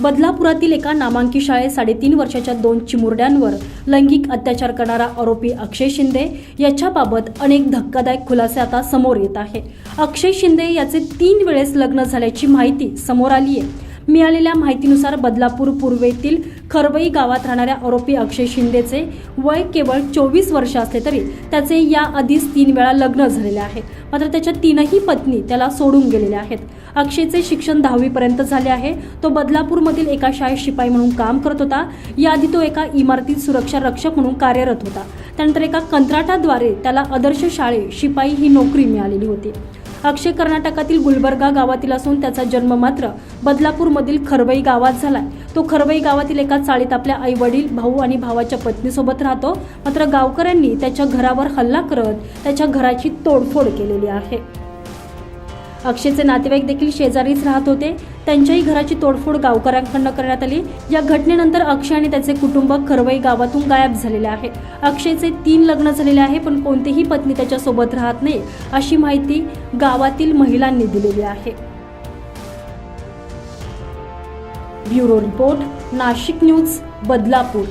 बदलापुरातील एका नामांकी शाळेत साडेतीन वर्षाच्या दोन चिमुरड्यांवर लैंगिक अत्याचार करणारा आरोपी अक्षय शिंदे याच्याबाबत अनेक धक्कादायक खुलासे आता समोर येत आहे. अक्षय शिंदे याचे तीन वेळेस लग्न झाल्याची माहिती समोर आली आहे मिळालेल्या माहितीनुसार बदलापूर पूर्वेतील खरवई गावात राहणाऱ्या आरोपी अक्षय शिंदेचे वय केवळ चोवीस वर्ष असले तरी त्याचे या आधीच तीन वेळा लग्न झालेले आहे. मात्र त्याच्या तीनही पत्नी त्याला सोडून गेलेल्या आहेत. अक्षयचे शिक्षण दहावीपर्यंत झाले आहे. तो बदलापूरमधील एका शाळेत शिपाई म्हणून काम करत होता. याआधी तो एका इमारतीत सुरक्षा रक्षक म्हणून कार्यरत होता. त्यानंतर एका कंत्राटाद्वारे त्याला आदर्श शाळेत शिपाई ही नोकरी मिळालेली होती. अक्षय कर्नाटकातील गुलबर्गा गावातील असून त्याचा जन्म मात्र बदलापूरमधील खरवई गावात झालाय. तो खरवई गावातील एका चाळीत आपल्या आई वडील भाऊ आणि भावाच्या पत्नीसोबत राहतो. मात्र गावकऱ्यांनी त्याच्या घरावर हल्ला करत त्याच्या घराची तोडफोड केलेली आहे. अक्षयचे नातेवाईक देखील शेजारीच राहत होते. त्यांच्याही घराची तोडफोड गावकऱ्यांकडनं करण्यात आली. या घटनेनंतर अक्षय आणि त्याचे कुटुंब खरवई गावातून गायब झालेले आहे अक्षयचे तीन लग्न झालेले आहे पण कोणतीही पत्नी त्याच्यासोबत राहत नाही अशी माहिती गावातील महिलांनी दिलेली आहे. Bureau report Nashik news Badlapur.